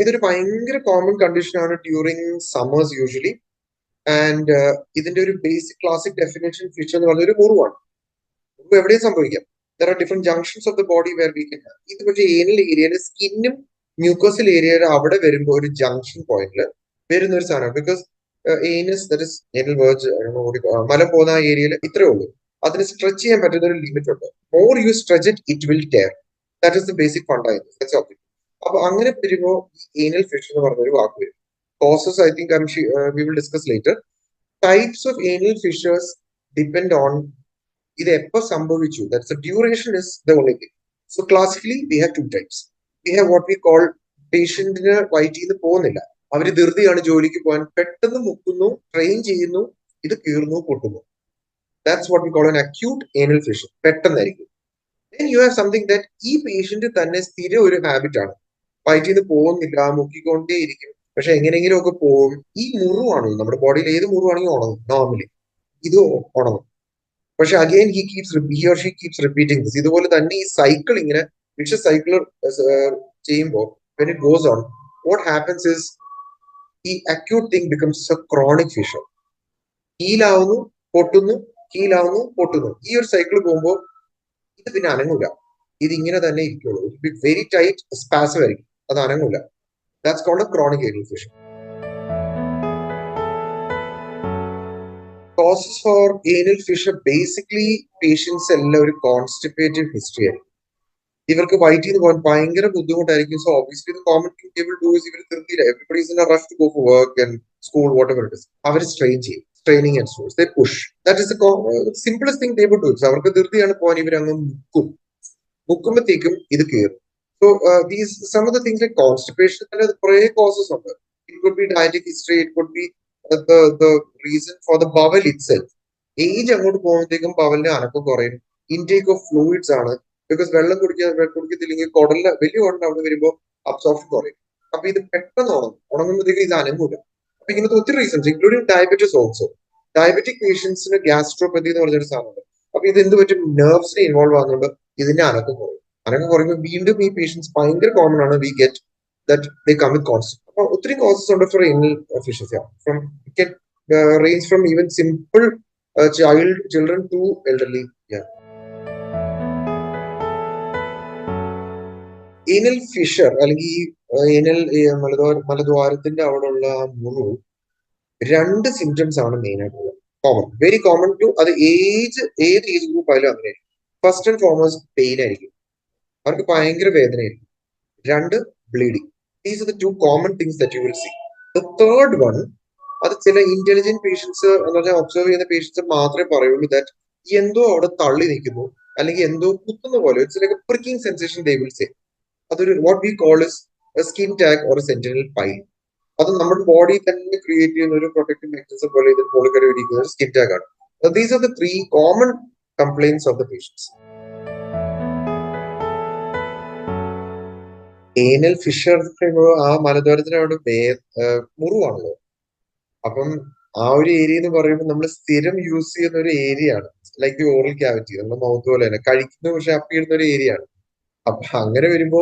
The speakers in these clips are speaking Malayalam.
ഇതൊരു ഭയങ്കര കോമൺ കണ്ടീഷൻ ആണ് ഡ്യൂറിങ് സമ്മേഴ്സ് യൂഷ്വലി ആൻഡ് ഇതിന്റെ ഒരു ബേസിക് ക്ലാസിക് ഡെഫിനേഷൻ ഫിഷ് എന്ന് പറഞ്ഞ ഒരു മുറിവാണ്. മുറിവ് എവിടെയും സംഭവിക്കാം. There are different junctions of the body where we can ഇത് പക്ഷേ ഏനൽ ഏരിയയിൽ സ്കിന്നും മ്യൂക്കോസിൽ ഏരിയയിൽ അവിടെ വരുമ്പോൾ ഒരു ജംഗ്ഷൻ പോയിന്റിൽ വരുന്ന ഒരു സാധനമാണ്. Because anus that anal verge മലം പോകുന്ന ഏരിയയിൽ ഇത്രേ ഉള്ളൂ. അതിന് സ്ട്രെച്ച് ചെയ്യാൻ പറ്റുന്ന ഒരു ലിമിറ്റ് ഉണ്ട്. More you stretch it it will tear that is the basic ഫണ്ടായിരുന്നു അപ്പൊ അങ്ങനെ വരുമ്പോൾ ഏനൽ ഫിഷ് എന്ന് പറഞ്ഞൊരു വാക്ക് വരും. Causes I think I'm we will discuss later types of anal fissures depend on ഇത് എപ്പോ സംഭവിച്ചു. That's duration is the only thing so classically we have two types we have what we call പേഷ്യന്റിന് വൈറ്റ് ചെയ്ത് പോകുന്നില്ല. അവർ ധൃതിയാണ് ജോലിക്ക് പോകാൻ. പെട്ടെന്ന് മുക്കുന്നു ട്രെയിൻ ചെയ്യുന്നു ഇത് കീറുന്നു പൊട്ടുന്നു. That's what we call an acute anal fissure പെട്ടെന്നായിരിക്കും. Then you have something that ഈ പേഷ്യന്റ് തന്നെ സ്ഥിര ഒരു ഹാബിറ്റ് ആണ്. വയറ്റിൽ നിന്ന് പോകുന്നില്ല മുക്കിക്കൊണ്ടേ ഇരിക്കും പക്ഷെ എങ്ങനെയെങ്കിലും ഒക്കെ പോകും. ഈ മുറിവാണ് നമ്മുടെ ബോഡിയിൽ ഏത് മുറിവാണെങ്കിൽ ഉണങ്ങും നോർമലി ഇത് ഉണങ്ങും. പക്ഷെ again he keeps he or she keeps repeating this ഇതുപോലെ തന്നെ ഈ സൈക്കിൾ ഇങ്ങനെ വിഷ സൈക്കിൾ ചെയ്യുമ്പോൾ when it goes on what happens is ഈ acute thing becomes a chronic fissure ഹീലാവുന്നു പൊട്ടുന്നു ഹീലാവുന്നു പൊട്ടുന്നു. ഈ ഒരു സൈക്കിൾ പോകുമ്പോൾ ഇത് പിന്നെ അനങ്ങൂല. ഇത് ഇങ്ങനെ തന്നെ ഇരിക്കുള്ളൂ. വെരി ടൈറ്റ് സ്പാസ് ആയിരിക്കും. അത് അനങ്ങൂല. That's called a chronic anal fissure causes for anal fissure basically patients എല്ലാം ഒരു കോൺസ്റ്റിപ്പേറ്റീവ് ഹിസ്റ്ററി ആയിരിക്കും. ഇവർക്ക് വൈറ്റ് ചെയ്ത് പോകാൻ ഭയങ്കര ബുദ്ധിമുട്ടായിരിക്കും. So obviously common thing is ഇവർ തീർത്തില്ല everybody is in for work and school whatever it is our strain ചെയ്യും. Training and source they push that is simplest thing they to അവർക്ക് ധൃതിയാണ് പോകാൻ ഇവർ അങ്ങ് മുക്കും. മുക്കുമ്പോഴത്തേക്കും ഇത് കയറും so these some of the things like constipation തന്നെ കുറെ കോസസ് ഉണ്ട് it could be dietetic history it could be the reason for the bowel itself age അങ്ങോട്ട് പോകുമ്പോഴത്തേക്കും ബവലിന് അനക്കം കുറയും. ഇൻടേക്ക് ഓഫ് ഫ്ലൂയിഡ്സ് ആണ്. ബിക്കോസ് വെള്ളം കുടിക്കുക കുടിക്കത്തില്ലെങ്കിൽ കുടലിന് വലിയ കുടലിന് അവിടെ വരുമ്പോൾ അബ്സോർപ്ഷൻ കുറയും. അപ്പൊ ഇത് പെട്ടെന്ന് ഉണങ്ങും. ഉണങ്ങുമ്പോഴത്തേക്കും ഇത് അനങ്ങൂല. അപ്പൊ ഇങ്ങനത്തെ ഒത്തിരി reasons including diabetes also diabetic പേഷ്യൻസിന് ഗ്യാസ്ട്രോപ്പതി എന്ന് പറഞ്ഞൊരു സാധനമുണ്ട്. അപ്പൊ ഇത് എന്ത് പറ്റും? നെർവ്സിനെ ഇൻവോൾവ് ആകുന്നുണ്ട് ഇതിന്റെ അനക്കം കുറയും. അനക്കം കുറയുമ്പോൾ വീണ്ടും ഈ പേഷ്യൻസ് ഭയങ്കര കോമൺ ആണ്. We get that they come with cons അപ്പൊ ഒത്തിരി കോസസ് ഉണ്ട് for any fissures from range from even simple child children to elderly anal fissure അല്ലെങ്കിൽ ഈ ഏനൽ മലദ്വാര മലദ്വാരത്തിന്റെ അവിടെ ഉള്ള ആ മുറിവ് രണ്ട് സിംറ്റംസ് ആണ് മെയിൻ ആയിട്ടുള്ളത്. കോമൺ വെരി കോമൺ ടു അത് ഏജ് ഏത് ഏജ് ഗ്രൂപ്പ് ആയാലും അങ്ങനെ ഫസ്റ്റ് ആൻഡ് ഫോർമോസ്റ്റ് പെയിൻ ആയിരിക്കും. അവർക്ക് ഭയങ്കര വേദനയായിരിക്കും രണ്ട് bleeding these are the two common things that you will see the third one അത് ചില ഇന്റലിജന്റ് പേഷ്യൻസ് എന്ന് പറഞ്ഞാൽ ഒബ്സർവ് ചെയ്യുന്ന പേഷ്യൻസ് മാത്രമേ പറയുള്ളൂ ദാറ്റ് എന്തോ അവിടെ തള്ളി നിൽക്കുന്നു അല്ലെങ്കിൽ എന്തോ കുത്തുന്ന പോലെ it's like pricking sensation they will say അതൊരു what we call is skin tag or sentinel pile അത് നമ്മുടെ ബോഡി തന്നെ ക്രിയേറ്റ് ചെയ്യുന്ന ഒരു പ്രൊട്ടക്റ്റീവ് മെക്കാനിസം പോലെ ഇതിൽ പോളിക്കറി ഒരു സ്കിൻ ടാഗ് ആണ്. These are the three common complaints of the patients anal fissure ആ മലദ്വാരത്തിന് അവിടെ മുറിവാണല്ലോ അപ്പം ആ ഒരു ഏരിയ എന്ന് പറയുമ്പോൾ നമ്മൾ സ്ഥിരം യൂസ് ചെയ്യുന്ന ഒരു ഏരിയ ആണ്. ലൈക്ക് ദി ഓറൽ ക്യാവിറ്റി നമ്മുടെ മൗത്ത് പോലെ തന്നെ. കഴിക്കുന്ന പക്ഷെ അപ്പിടുന്ന ഒരു ഏരിയ ആണ്. അപ്പൊ അങ്ങനെ വരുമ്പോ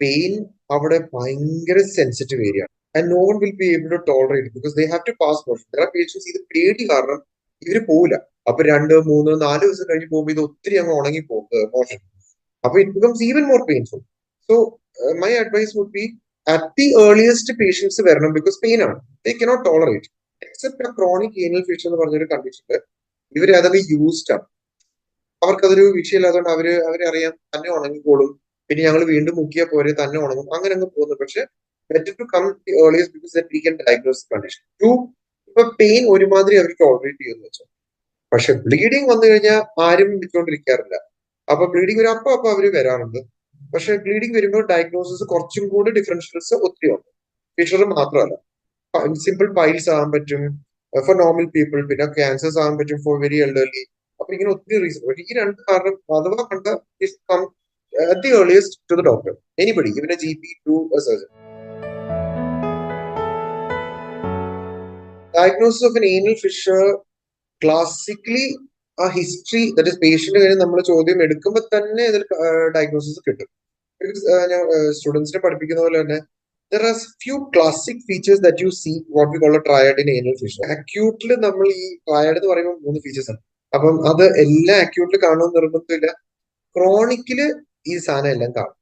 പെയിൻ അവിടെ ഭയങ്കര സെൻസിറ്റീവ് ഏരിയ ആണ്. And no one will be able to tolerate because they have to pass motion patients ഇത് പേടി കാരണം ഇവർ പോവില്ല. അപ്പൊ രണ്ട് മൂന്ന് നാല് ദിവസം കഴിഞ്ഞ് പോകുമ്പോൾ ഇത് ഒത്തിരി അങ്ങ് ഉണങ്ങി പോകും മോഷൻ അപ്പൊ it becomes even more painful so my advice would be at the earliest patients വരണം ബിക്കോസ് പെയിൻ ആണ്. ദേ കനോട്ട് ടോളറേറ്റ് എക്സെപ്റ്റ് ആ ക്രോണിക് ഏനൽ ഫിഷ് എന്ന് പറഞ്ഞൊരു കണ്ടീഷനിൽ ഇവർ അതൊക്കെ യൂസ്ഡ് ആണ്. അവർക്കതൊരു വിഷയമില്ലാത്തതുകൊണ്ട് അവർ അവരറിയാം തന്നെ ഉണങ്ങിക്കോളും. പിന്നെ ഞങ്ങൾ വീണ്ടും മുക്കിയാൽ പോരെ തന്നെ ഉണങ്ങും. അങ്ങനെ അങ്ങ് പോകുന്നു. പക്ഷെ better to come the earliest because that we can diagnose condition to ഇപ്പൊ പെയിൻ ഒരുമാതിരി അവർ ടോളറേറ്റ് ചെയ്യുന്നു വെച്ചാൽ പക്ഷെ ബ്ലീഡിങ് വന്നു കഴിഞ്ഞാൽ ആരും വിട്ടുകൊണ്ടിരിക്കാറില്ല അപ്പൊ ബ്ലീഡിങ് ഒരു അപ്പൊ അപ്പൊ അവർ വരാറുണ്ട്. പക്ഷെ ബ്ലീഡിങ് വരുമ്പോൾ ഡയഗ്നോസിസ് കുറച്ചും കൂടി ഡിഫറൻഷ്യൽസ് ഒത്തിരി ഉണ്ട്. ഫിഷർ മാത്രമല്ല. സിമ്പിൾ പൈൽസ് ആകാൻ പറ്റും. ഫോർ നോർമൽ പീപ്പിൾ പിന്നെ ക്യാൻസേഴ്സ് ആകാൻ പറ്റും ഫോർ വെരി എൽഡർലി അപ്പൊ ഇങ്ങനെ ഒത്തിരി റീസൺ ഈ രണ്ട് കാരണം അഥവാ കണ്ട at the earliest to the doctor anybody even G P to surgeon diagnosis of an anal fissure classically ആ ഹിസ്റ്ററി ദാറ്റ് ഇസ് പേഷ്യന്റ് കഴിഞ്ഞ് നമ്മൾ ചോദ്യം എടുക്കുമ്പോൾ തന്നെ ഇതിൽ ഡയഗ്നോസിസ് കിട്ടും. സ്റ്റുഡൻസിനെ പഠിപ്പിക്കുന്ന പോലെ തന്നെ there are few classic features that you see what we call a triad in anal fissure. അക്യൂട്ടിൽ നമ്മൾ ഈ ട്രയഡ് എന്ന് പറയുമ്പോൾ മൂന്ന് ഫീച്ചേഴ്സ് ആണ്. അപ്പം അത് എല്ലാ അക്യൂട്ടിൽ കാണുമെന്ന് നിർബന്ധമില്ല. ക്രോണിക്കിൽ ഈ സാധനം എല്ലാം കാണും.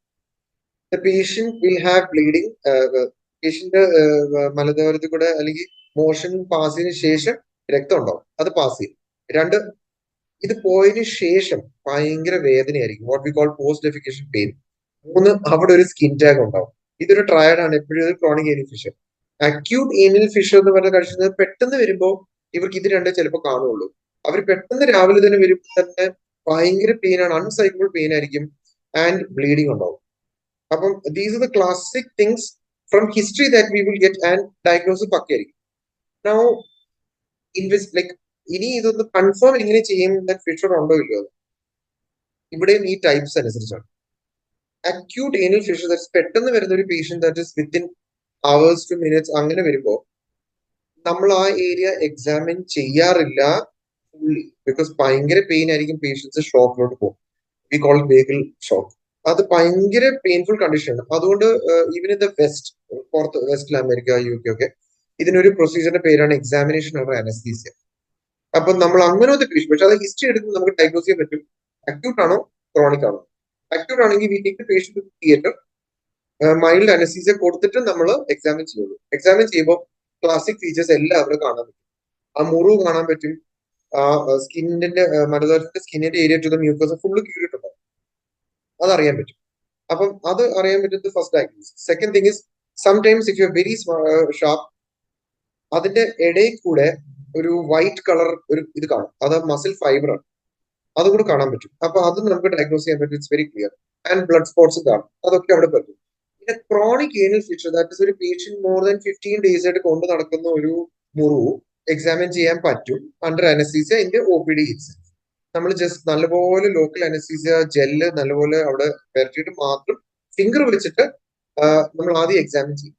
The patient will have bleeding patient മലദ്വാരത്തിൽ കൂടെ അല്ലെങ്കിൽ മോഷൻ പാസ് ശേഷം രക്തം ഉണ്ടാവും. അത് പാസ് ചെയ്യും. രണ്ട് ഇത് പോയതിനു ശേഷം ഭയങ്കര വേദനയായിരിക്കും. What we call post defecation pain മൂന്ന് അവിടെ ഒരു സ്കിൻ ടാഗ് ഉണ്ടാവും. ഇതൊരു ട്രയഡ് ആണ്. എപ്പോഴും ഒരു chronic anal fissure acute anal fissure എന്ന് പറഞ്ഞ കഴിച്ചത് പെട്ടെന്ന് വരുമ്പോൾ ഇവർക്ക് ഇത് രണ്ടേ ചിലപ്പോൾ കാണുള്ളൂ. അവർ പെട്ടെന്ന് രാവിലെ തന്നെ വരുമ്പോൾ തന്നെ ഭയങ്കര പെയിൻ ആണ് അൺസൈക്കിൾ പെയിൻ ആയിരിക്കും ആൻഡ് ബ്ലീഡിങ് ഉണ്ടാവും. അപ്പം these are the classic things from history that we will get and diagnose പക്കയായിരിക്കും. Now invest like ഇനി ഇതൊന്ന് കൺഫേം എങ്ങനെ ചെയ്യും ഫിഷർ ഉണ്ടോ ഇല്ലയോ? ഇവിടെയും ഈ ടൈപ്സ് അനുസരിച്ചാണ്. അക്യൂട്ട് ഏനിയൽ ഫിഷർ ദാറ്റ്സ് പെട്ടെന്ന് വരുന്ന ഒരു patient that is within hours to minutes അങ്ങനെ വരുമ്പോൾ നമ്മൾ ആ ഏരിയ എക്സാമിൻ ചെയ്യാറില്ല ഫുള്ളി ബിക്കോസ് ഭയങ്കര പെയിൻ ആയിരിക്കും പേഷ്യൻസ് ഷോക്കിലോട്ട് പോകും. വി കോൾ ബേഗിൾ ഷോക്ക് അത് ഭയങ്കര പെയിൻഫുൾ കണ്ടീഷനാണ് അതുകൊണ്ട് ഈവൻ ഇൻ ദ വെസ്റ്റ് പുറത്ത് വെസ്റ്റിൽ അമേരിക്ക യു കെ ഒക്കെ ഇതിനൊരു പ്രൊസീജിയറിന്റെ പേരാണ് എക്സാമിനേഷൻ ഓഫ് അനസ്തീസിയ അപ്പൊ നമ്മൾ അങ്ങനത്തെ പേഷ്യൻ പക്ഷെ അത് ഹിസ്റ്ററി എടുക്കുമ്പോൾ നമുക്ക് ഡയഗ്നോസ് ചെയ്യാൻ പറ്റും. അക്യൂട്ട് ആണോ? ക്രോണിക് ആണോ? അക്യൂട്ട് ആണെങ്കിൽ we take patient theatre mild anaesthesia കൊടുത്തിട്ട് നമ്മൾ എക്സാമിൻ ചെയ്യുള്ളൂ. എക്സാമിൻ ചെയ്യുമ്പോൾ ക്ലാസിക് ഫീച്ചേഴ്സ് എല്ലാം അവിടെ കാണാൻ പറ്റും. ആ മുറിവ് കാണാൻ പറ്റും. ആ സ്കിന്നിന്റെ മലദ്വാരത്തിന്റെ സ്കിന്നിന്റെ ഏരിയ ടു ദ ഫുള്ള് കീറിയിട്ടുണ്ടാവും അതറിയാൻ പറ്റും. അപ്പം അത് അറിയാൻ പറ്റുന്നത് first diagnose second thing is sometimes if you very sharp അതിന്റെ ഇടയിൽ കൂടെ ഒരു വൈറ്റ് കളർ ഒരു ഇത് കാണും. അത് മസിൽ ഫൈബർ ആണ്. അതും കൂടെ കാണാൻ പറ്റും. അപ്പൊ അത് നമുക്ക് ഡയഗ്നോസ് ചെയ്യാൻ പറ്റും. It's very clear and blood spots കാണും. അതൊക്കെ അവിടെ പറ്റും. പിന്നെ chronic anal fissure that is ഒരു patient more than fifteen days ആയിട്ട് കൊണ്ട് നടക്കുന്ന ഒരു മുറിവ് എക്സാമിൻ ചെയ്യാൻ പറ്റും അണ്ടർ അനസീസ ഇന്റെ ഒ പി ഡി നമ്മൾ ജസ്റ്റ് നല്ലപോലെ ലോക്കൽ അനസീസ ജെല്ല് നല്ലപോലെ അവിടെ പെരട്ടിയിട്ട് മാത്രം ഫിംഗർ വെച്ചിട്ട് നമ്മൾ ആദ്യം എക്സാമിൻ ചെയ്യും.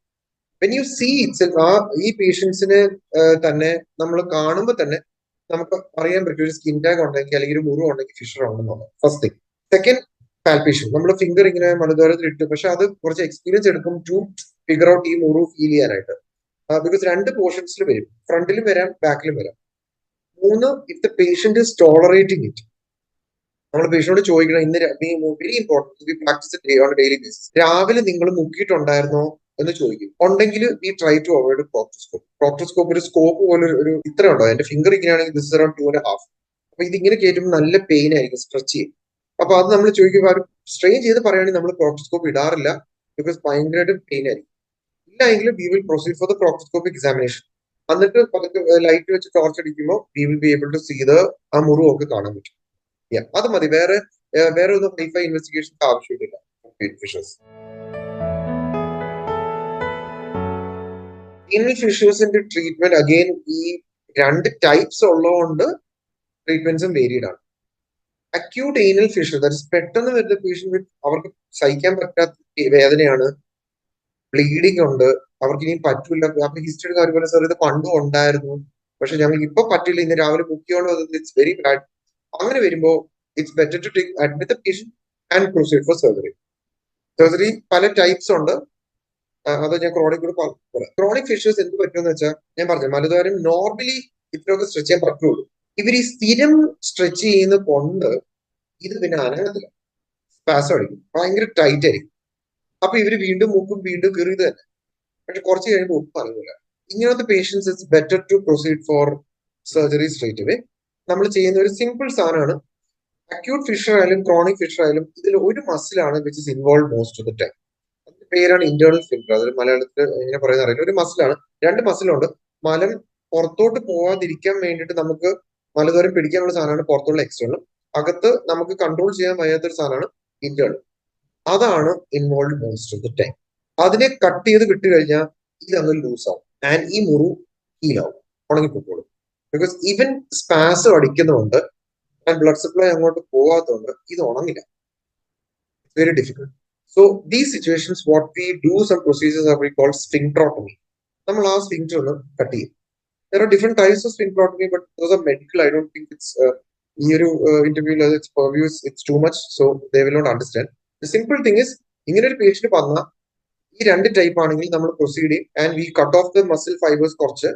വെൻ യു സീ ഇറ്റ്സ് ആ ഈ പേഷ്യൻസിന് തന്നെ നമ്മൾ കാണുമ്പോൾ തന്നെ നമുക്ക് അറിയാൻ പറ്റും ഒരു സ്കിൻ ടാഗ് ഉണ്ടെങ്കിൽ അല്ലെങ്കിൽ ഒരു മുറിവ് ഉണ്ടെങ്കിൽ ഫിഷർ ഉണ്ടെന്നുള്ളത് ഫസ്റ്റ് തിങ് സെക്കൻഡ് പാൽപേഷൻ നമ്മൾ ഫിംഗർ ഇങ്ങനെ മനോദ്വാരത്തിൽ ഇട്ടു. പക്ഷെ അത് കുറച്ച് എക്സ്പീരിയൻസ് എടുക്കും ടു ഫിഗർ ഔട്ട് ഈ മുറിവ് ഫീൽ ചെയ്യാനായിട്ട്. ബിക്കോസ് രണ്ട് പോർഷൻസിൽ വരും. ഫ്രണ്ടിലും വരാം ബാക്കിലും വരാം. മൂന്ന് if the patient is tolerating it നമ്മൾ പേഷ്യനോട് ചോദിക്കണം ഇന്ന് very important we practise on daily basis രാവിലെ നിങ്ങൾ മുക്കിയിട്ടുണ്ടായിരുന്നോ? എന്ന് ചോദിക്കും. ഉണ്ടെങ്കിൽ we try to avoid proctoscope proctoscope ഒരു സ്കോപ്പ് പോലെ ഒരു ഇത്ര ഉണ്ടോ? എന്റെ ഫിംഗർ ഇങ്ങനെയാണെങ്കിൽ this around two and half അപ്പൊ ഇതിങ്ങനെ കയറ്റുമ്പോൾ നല്ല പെയിൻ ആയിരിക്കും സ്ട്രെച്ച് ചെയ്യും അപ്പൊ അത് നമ്മൾ ചോദിക്കുമ്പോൾ അവർ സ്ട്രെയിൻ ചെയ്ത് പറയുകയാണെങ്കിൽ നമ്മൾ പ്രോക്ടോസ്കോപ്പ് ഇടാറില്ല. ബിക്കോസ് ഭയങ്കരമായിട്ട് പെയിൻ ആയിരിക്കും. ഇല്ല എങ്കിൽ we will proceed for the proctoscope examination എന്നിട്ട് പതുക്കെ ലൈറ്റ് വെച്ച് ടോർച്ച് അടിക്കുമ്പോൾ we will be able to see the ആ മുറിവൊക്കെ കാണാൻ പറ്റും. അത് മതി. വേറെ വേറെ ഒന്നും ഹൈഫൈ ഇൻവെസ്റ്റിഗേഷൻ ആവശ്യമില്ല. ഫിഷേഴ്സ് ഏനൽ ഇഷ്യൂസിന്റെ ട്രീറ്റ്മെന്റ് അഗെയിൻ ഈ രണ്ട് ടൈപ്സ് ഉള്ളതുകൊണ്ട് ട്രീറ്റ്മെന്റ്സും വേരിയഡ് ആണ്. അക്യൂട്ട് ഏനൽ ഫിഷർ ദാറ്റ് പെട്ടെന്ന് വരുന്ന പേഷ്യന്റ് അവർക്ക് സഹിക്കാൻ പറ്റാത്ത വേദനയാണ് ബ്ലീഡിംഗ് ഉണ്ട് അവർക്ക് ഇനിയും പറ്റില്ല അപ്പൊ ഹിസ്റ്ററി കാര്യം പോലെ സാർ ഇത് പണ്ടും ഉണ്ടായിരുന്നു. പക്ഷെ ഞങ്ങൾ ഇപ്പൊ പറ്റില്ല. ഇന്ന് രാവിലെ മുക്കിയോണ്ട് ഇറ്റ്സ് വെരി ബാഡ് അങ്ങനെ വരുമ്പോൾ it's better to take admit the patient and proceed for surgery surgery പല ടൈപ്സ് ഉണ്ട്. അത് ഞാൻ ക്രോണിക് കൂടെ പറയാം ക്രോണിക് ഫിഷേഴ്സ് എന്ത് പറ്റുമെന്ന് വെച്ചാൽ ഞാൻ പറഞ്ഞു മലദ്വാരം നോർമലി ഇത്രയൊക്കെ സ്ട്രെച്ച് ചെയ്യാൻ പറ്റുള്ളൂ. ഇവർ ഈ സ്ഥിരം സ്ട്രെച്ച് ചെയ്യുന്ന കൊണ്ട് ഇത് പിന്നെ അനങ്ങത്തില്ല സ്പാസം അടിക്കും. ഭയങ്കര ടൈറ്റ് ആയിരിക്കും. അപ്പൊ ഇവർ വീണ്ടും മൂക്കും വീണ്ടും കീറിയത് തന്നെ. പക്ഷെ കുറച്ച് കഴിയുമ്പോൾ ഒട്ടും അനങ്ങില്ല ഇങ്ങനത്തെ patients it's better to proceed for surgery straight away നമ്മൾ ചെയ്യുന്ന ഒരു സിമ്പിൾ സാധനമാണ്. അക്യൂട്ട് ഫിഷർ ആയാലും ക്രോണിക് ഫിഷർ ആയാലും ഇതിൽ ഒരു മസിലാണ് which is involve most of the time പേരാണ് ഇന്റേണൽ ഫിൽറ്റർ അതിൽ മലയാളത്തിൽ എങ്ങനെ പറയുന്ന അറിയില്ല. ഒരു മസിലാണ് രണ്ട് മസിലുണ്ട് മലം പുറത്തോട്ട് പോവാതിരിക്കാൻ വേണ്ടിയിട്ട് നമുക്ക് മലദൂരം പിടിക്കാനുള്ള സാധനമാണ് പുറത്തുള്ള എക്സ്റ്റേണൽ അകത്ത് നമുക്ക് കൺട്രോൾ ചെയ്യാൻ വയ്യാത്തൊരു സാധനമാണ് ഇന്റേണൽ അതാണ് involve most of the time അതിനെ കട്ട് ചെയ്ത് കിട്ടി കഴിഞ്ഞാൽ ഇത് ലൂസ് ആവും. ആൻഡ് ഈ മുറു ഹീലാവും ഉണങ്ങിപ്പോക്കോളും. ബിക്കോസ് ഈവൻ സ്പാസ് അടിക്കുന്നതുകൊണ്ട് ആൻഡ് ബ്ലഡ് സപ്ലൈ അങ്ങോട്ട് പോകാത്തതുകൊണ്ട് ഇത് ഉണങ്ങില്ല. Very difficult so these situations what we do some procedures are we call sphincterotomy നമ്മൾ ആ സ്ഫിങ്ക്ടർ ഒന്ന് കട്ട് ചെയ്യും. There are different types of sphincterotomy, but those are medical I don't think uh, ഈ ഒരു ഇന്റർവ്യൂവിൽ it's purviews it's too much so they will not understand the simple thing is ഇങ്ങനെ ഒരു പേഷ്യന്റ് വന്നാൽ ഈ രണ്ട് ടൈപ്പ് ആണെങ്കിൽ നമ്മൾ പ്രൊസീഡ് ചെയ്യും and we cut off the muscle fibres കുറച്ച്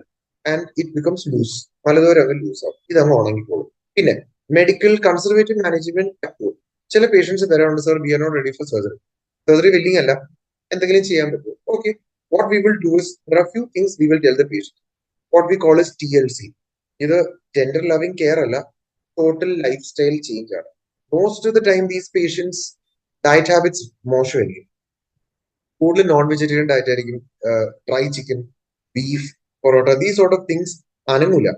ആൻഡ് ഇറ്റ് ബിക്കംസ് ലൂസ് പലതോരം അത് ലൂസ് ആവും. ഇതങ്ങ് ഉണങ്ങിക്കോളും പിന്നെ മെഡിക്കൽ കൺസർവേറ്റീവ് മാനേജ്മെന്റ് ചില പേഷ്യൻസ് വരാറുണ്ട് sir we are not ready for surgery surgery willing അല്ല എന്തെങ്കിലും ചെയ്യാൻ പറ്റും. Okay what we will do is there are few things we will tell the patient what we call is T L C ഇത് ജെൻഡർ ലവിംഗ് കെയർ അല്ല ടോട്ടൽ ലൈഫ് സ്റ്റൈൽ ചേഞ്ച് ആണ്. Most of the time these patients diet habits മോശമായിരിക്കും. കൂടുതൽ നോൺ വെജിറ്റേറിയൻ ഡയറ്റ് ആയിരിക്കും dry chicken beef parotta these sort of things അനങ്ങൂല.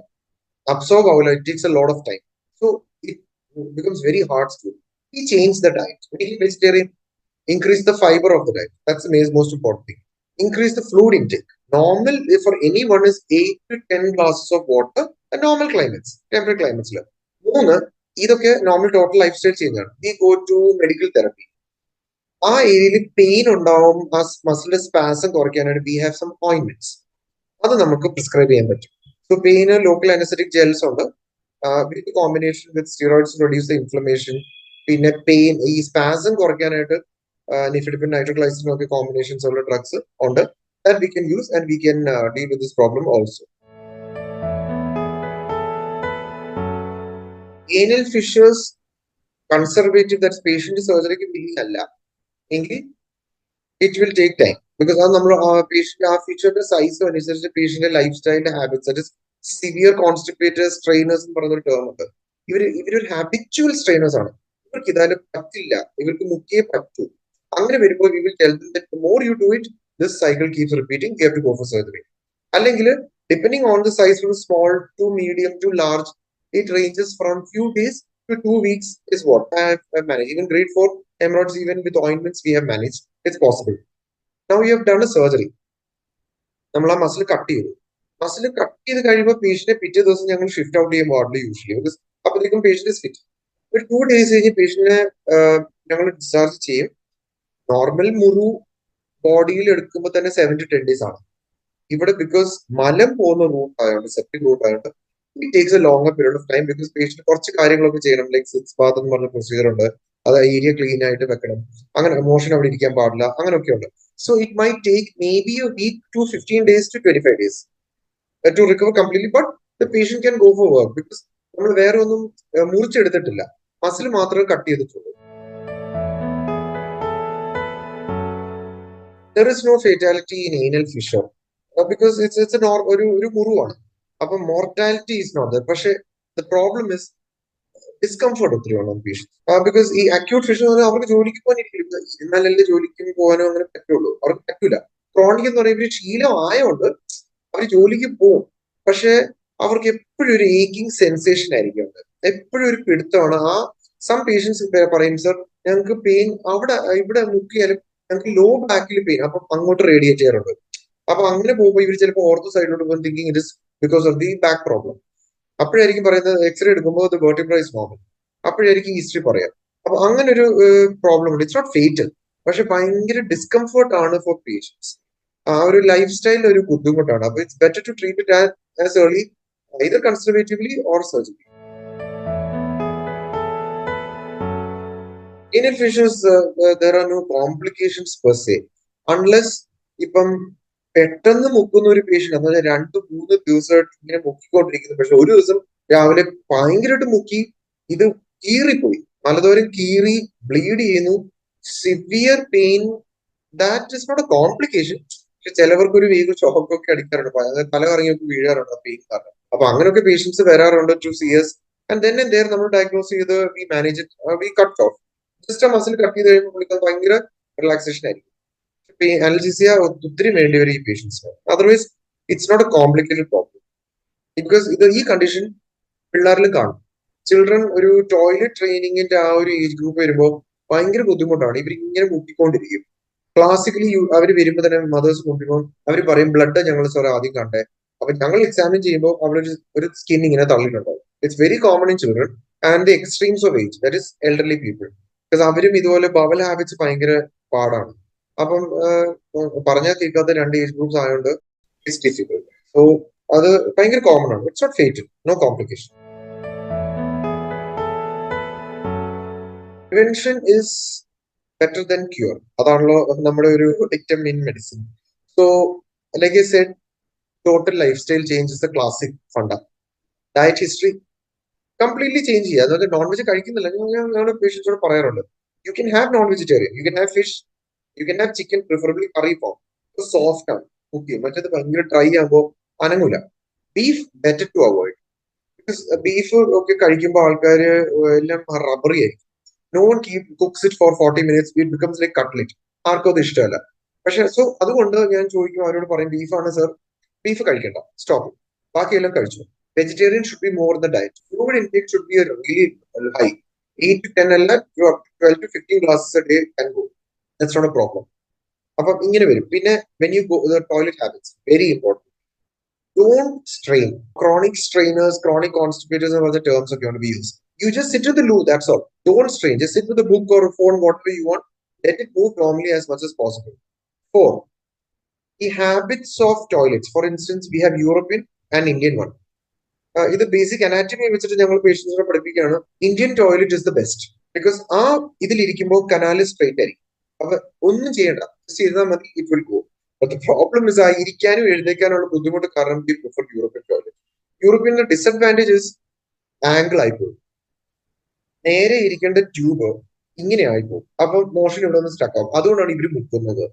Absorb ആവില്ല it takes a lot of time so it becomes very hard to ഈ change the diet vegetarian increase the fiber of the diet. That's the most important thing. Increase the fluid intake. Normal for anyone is 8 to 10 glasses of water at normal climates, temperate climates. മൂന്ന് ഇതൊക്കെ നോർമൽ ടോട്ടൽ ലൈഫ് സ്റ്റൈൽ ചെയ്യുന്നതാണ് we go to medical therapy ആ ഏരിയയിൽ പെയിൻ ഉണ്ടാവും ആ മസിലിന്റെ സ്പാസം കുറയ്ക്കാനായിട്ട് വി ഹാവ് സം ഓയിൻമെന്റ്സ് അത് നമുക്ക് പ്രിസ്ക്രൈബ് ചെയ്യാൻ പറ്റും സോ പെയിന് ലോക്കൽ അനസ്തറ്റിക് ജെൽസ് ഉണ്ട് combination with steroids reduce the inflammation പിന്നെ പെയിൻ ഈ സ്പാസം കുറയ്ക്കാനായിട്ട് നിഫിഡിപ്പിൻ നൈട്രോഗ്ലൈസിനും ഒക്കെ കോമ്പിനേഷൻസ് ഉള്ള ഡ്രഗ്സ് ഉണ്ട് that we can use and we can deal with this problem also also. Fissures conservative that patient സർജറിക്ക് willing അല്ല എങ്കിൽ it will take time because അത് നമ്മൾ പേഷ്യന്റ് ആ ഫിഷറിന്റെ സൈസ് അനുസരിച്ച് പേഷ്യന്റെ life സ്റ്റൈലിന്റെ habits that severe constipators strainers എന്ന് ഒരു ടേം ഉണ്ട്. ഇവർ ഇവരൊരു ഹാബിച്വൽ സ്ട്രെയിനേഴ്സ് ആണ്. ഇവർക്ക് ഇതായാലും പറ്റില്ല. ഇവർക്ക് മുക്കിയേ പറ്റൂ. അങ്ങനെ വരുമ്പോൾ we will tell more you do it this cycle keeps repeating you have to go for surgery അല്ലെങ്കിൽ depending on the size from small to medium to large it ranges from few days to two weeks is what I have manage even great for haemorrhoids even with ഓയിൻമെന്റ്സ് we have manage it's possible now you have done a surgery നമ്മൾ ആ മസിൽ കട്ട് ചെയ്തു. മസിൽ കട്ട് ചെയ്ത് കഴിയുമ്പോൾ പേഷ്യന്റിനെ പിറ്റേ ദിവസം ഞങ്ങൾ ഷിഫ്റ്റ് ഔട്ട് ചെയ്യും വാർഡിൽ യൂഷ്വലി അപ്പോഴത്തേക്കും പേഷ്യന്റ് ഫിറ്റ് ഒരു ടു ഡേയ്സ് കഴിഞ്ഞ് പേഷ്യന്റിനെ ഞങ്ങൾ ഡിസ്ചാർജ് ചെയ്യും. നോർമൽ മുറു ബോഡിയിൽ എടുക്കുമ്പോൾ തന്നെ സെവൻ ടു ടെൻ ഡേയ്സ് ആണ്. ഇവിടെ ബിക്കോസ് മലം പോകുന്ന റൂട്ട് ആയതുകൊണ്ട് സെപ്റ്റിക് റൂട്ട് ആയതുകൊണ്ട് it takes a longer period of time because patient കുറച്ച് കാര്യങ്ങളൊക്കെ ചെയ്യണം. ലൈക് സിക്സ് ബാത്ത് എന്ന് പറഞ്ഞ പ്രൊസീജിയർ ഉണ്ട്. അത് ഏരിയ ക്ലീൻ ആയിട്ട് വെക്കണം. അങ്ങനെ മോഷൻ അവിടെ ഇരിക്കാൻ പാടില്ല. അങ്ങനെയൊക്കെ ഉണ്ട്. So it my take may be week to fifteen days to twenty five days to recover completely but the patient can go for work because നമ്മൾ വേറെ ഒന്നും മുറിച്ചെടുത്തിട്ടില്ല. മസിൽ മാത്രമേ കട്ട് ചെയ്തിട്ടുള്ളൂ. There is no fatality in anal fissure because it's it's ഒരു ഒരു മുറിവാണ്. അപ്പൊ മോർട്ടാലിറ്റി ഇസ് നോട്ട് ദർ പക്ഷെ ദ പ്രോബ്ലം ഇസ് ഡിസ്കംഫർട്ട് ഒത്തിരി വേണം ഫിഷ് ബിക്കോസ് ഈ അക്യൂട്ട് ഫിഷർ അവർക്ക് ജോലിക്ക് പോകാനിരിക്കില്ല. ഇരുന്നാലല്ലേ ജോലിക്ക് പോകാനോ അങ്ങനെ പറ്റുള്ളൂ. അവർക്ക് പറ്റൂല. ക്രോണിക് എന്ന് പറയുമ്പോൾ ശീലം ആയതുകൊണ്ട് അവർ ജോലിക്ക് പോകും. പക്ഷെ അവർക്ക് എപ്പോഴും ഒരു ഏക്കിംഗ് സെൻസേഷൻ ആയിരിക്കും. എപ്പോഴും ഒരു പിടുത്തമാണ്. ആ സം പേഷ്യൻസ് പറയും സർ ഞങ്ങൾക്ക് പെയിൻ അവിടെ ഇവിടെ മുക്കിയാലും ഞങ്ങൾക്ക് ലോ ബാക്കിൽ പെയിൻ അപ്പൊ അങ്ങോട്ട് റേഡിയേറ്റ് ചെയ്യാറുണ്ട്. അപ്പൊ അങ്ങനെ പോകുമ്പോൾ ഇവർ ചിലപ്പോൾ ഓർത്തോ സൈഡിലോട്ട് പോകുന്ന thinking it is because of the back problem അപ്പോഴായിരിക്കും പറയുന്നത് എക്സ്റേ എടുക്കുമ്പോൾ ദ വേർട്ടിബ്രൈസ് നോർമൽ അപ്പോഴായിരിക്കും ഹിസ്റ്ററി പറയാം. അപ്പൊ അങ്ങനെ ഒരു പ്രോബ്ലം ഉണ്ട്. ഇറ്റ്സ് നോട്ട് ഫേറ്റൽ പക്ഷെ ഭയങ്കര ഡിസ്കംഫർട്ട് ആണ് ഫോർ പേഷ്യൻസ് ആ ഒരു ലൈഫ് സ്റ്റൈലിൽ ഒരു ബുദ്ധിമുട്ടാണ്. അപ്പൊ it's better to treat it as early either conservatively or surgically. In fishes, uh, uh, there are no complications per se, unless ഇപ്പം പെട്ടെന്ന് മുക്കുന്ന ഒരു പേഷ്യന്റ് എന്ന് പറഞ്ഞാൽ രണ്ട് മൂന്ന് ദിവസമായിട്ട് ഇങ്ങനെ മുക്കിക്കൊണ്ടിരിക്കുന്നു. പക്ഷെ ഒരു ദിവസം രാവിലെ ഭയങ്കരമായിട്ട് മുക്കി ഇത് കീറിപ്പോയി. പലതോരം കീറി ബ്ലീഡ് ചെയ്യുന്നു. Severe pain that is not a complication പക്ഷെ ചിലവർക്ക് ഒരു വീക്ക് ഷോക്കൊക്കെ അടിക്കാറുണ്ട്. അതായത് തല കറങ്ങിയൊക്കെ വീഴാറുണ്ട് പെയിൻ കാരണം. അപ്പൊ അങ്ങനെയൊക്കെ പേഷ്യൻസ് വരാറുണ്ട് ടു സിയേഴ്സ് ആൻഡ് ദെൻ എന്തേലും നമ്മൾ ഡയഗ്നോസ് ചെയ്ത് we manage it we cut off just ആ മസിൽ കട്ട് ചെയ്ത് കഴിയുമ്പോൾ പുള്ളിക്ക് ഭയങ്കര റിലാക്സേഷൻ ആയിരിക്കും. അനൽജീസിയ ഒത്തിരി വേണ്ടി വരും ഈ പേഷ്യൻസിന് otherwise it's not a complicated problem because ഇത് ഈ കണ്ടീഷൻ പിള്ളേരിൽ കാണും. ചിൽഡ്രൻ ഒരു ടോയ്ലറ്റ് ട്രെയിനിങ്ങിന്റെ ആ ഒരു ഏജ് ഗ്രൂപ്പ് വരുമ്പോൾ ഭയങ്കര ബുദ്ധിമുട്ടാണ്. ഇവർ ഇങ്ങനെ മുക്കിക്കൊണ്ടിരിക്കും ക്ലാസിക്കലി അവർ വരുമ്പോൾ തന്നെ മദേഴ്സ് കൊണ്ടുപോകും അവർ പറയും ബ്ലഡ് ഞങ്ങൾ സാർ ആദ്യം കണ്ടേ. അപ്പൊ ഞങ്ങൾ എക്സാമിൻ ചെയ്യുമ്പോൾ അവിടെ ഒരു സ്കിൻ ഇങ്ങനെ തള്ളിയിട്ടുണ്ടാവും. It's very common in children and the extremes of age that is elderly people because അവരും ഇതുപോലെ ബവൽ ഹാബിറ്റ്സ് ഭയങ്കര പാടാണ്. അപ്പം പറഞ്ഞാൽ കേൾക്കാത്ത രണ്ട് ഏജ് ഗ്രൂപ്പ്സ് ആയതുകൊണ്ട് ഇറ്റ്സ് ഡിഫിക്കൽട്ട് സോ അത് ഭയങ്കര കോമൺ ആണ്. It's not fate no complication prevention is better than cure അതാണല്ലോ നമ്മുടെ ഒരു dictum in medicine so like I said total lifestyle change the classic funda diet history completely change ചെയ്യുക. അതായത് നോൺ വെജ് കഴിക്കുന്നില്ല ഞാൻ പേഷ്യൻസോട് പറയാറുണ്ട്. You can have non vegetarian you can have fish you can have chicken preferably curry form soft ആണ്. കുക്ക് ചെയ്യും മറ്റേത് ഭയങ്കര ഡ്രൈ ആകുമ്പോൾ അനങ്ങൂല. Beef better to avoid because beef ഒക്കെ കഴിക്കുമ്പോൾ ആൾക്കാർ എല്ലാം റബ്ബറി ആയിരിക്കും. No one keep cooks it for forty minutes it becomes like cutlet ആർക്കും അത് ഇഷ്ടമല്ല. പക്ഷെ സോ അതുകൊണ്ട് ഞാൻ ചോദിക്കും അവരോട് പറയും ബീഫാണ് സർ ബീഫ് കഴിക്കണ്ട. സ്റ്റോപ്പ് ബാക്കിയെല്ലാം കഴിച്ചു? Vegetarian should be more the diet fluid intake should be really high eight to ten അല്ല twelve to fifteen glasses a day can go that's not a problem അപ്പം ഇങ്ങനെ വരും പിന്നെ when you go toilet habits very important don't strain. Chronic strainers, chronic constipators are the terms of going to be used. You just sit with the loo, that's all. Don't strain. Just sit with a book or a phone, whatever you want. Let it move normally as much as possible. Four, the habits of toilets. For instance, we have ഇത് ബേസിക് അനാറ്റമി വെച്ചിട്ട് ഞങ്ങൾ പേഷ്യൻസിനെ പഠിപ്പിക്കുകയാണ്. Indian toilet is the best because ആ ഇതിലിരിക്കുമ്പോൾ കനാല് സ്ട്രെയിറ്റ് ആയിരിക്കും. അപ്പൊ ഒന്നും ചെയ്യണ്ട. ചെയ്താൽ മതി it will go but problem is ആ ഇരിക്കാനും എഴുന്നേക്കാനുള്ള ബുദ്ധിമുട്ട് കാരണം വി പ്രിഫർ യൂറോപ്യൻ ടോയ്ലറ്റ് യൂറോപ്യന്റെ ഡിസഡ്വാന്റേജസ് ആംഗിൾ ആയിപ്പോകും. നേരെ ഇരിക്കേണ്ട ട്യൂബ് ഇങ്ങനെ ആയിപ്പോകും. അപ്പൊ മോഷൻ ഇവിടെ നിന്ന് സ്റ്റക്ക് ആവും. അതുകൊണ്ടാണ് ഇവർ മുക്കുന്നത്.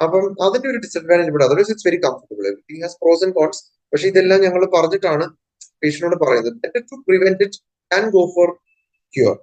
അപ്പം അതിന്റെ ഒരു ഡിസഡ്വാന്റേജ് ഇവിടെ otherwise it's very comfortable has pros and cons പക്ഷെ ഇതെല്ലാം ഞങ്ങൾ പറഞ്ഞിട്ടാണ് പേഷ്യനോട് പറയുന്നത് better to prevent it and go for cure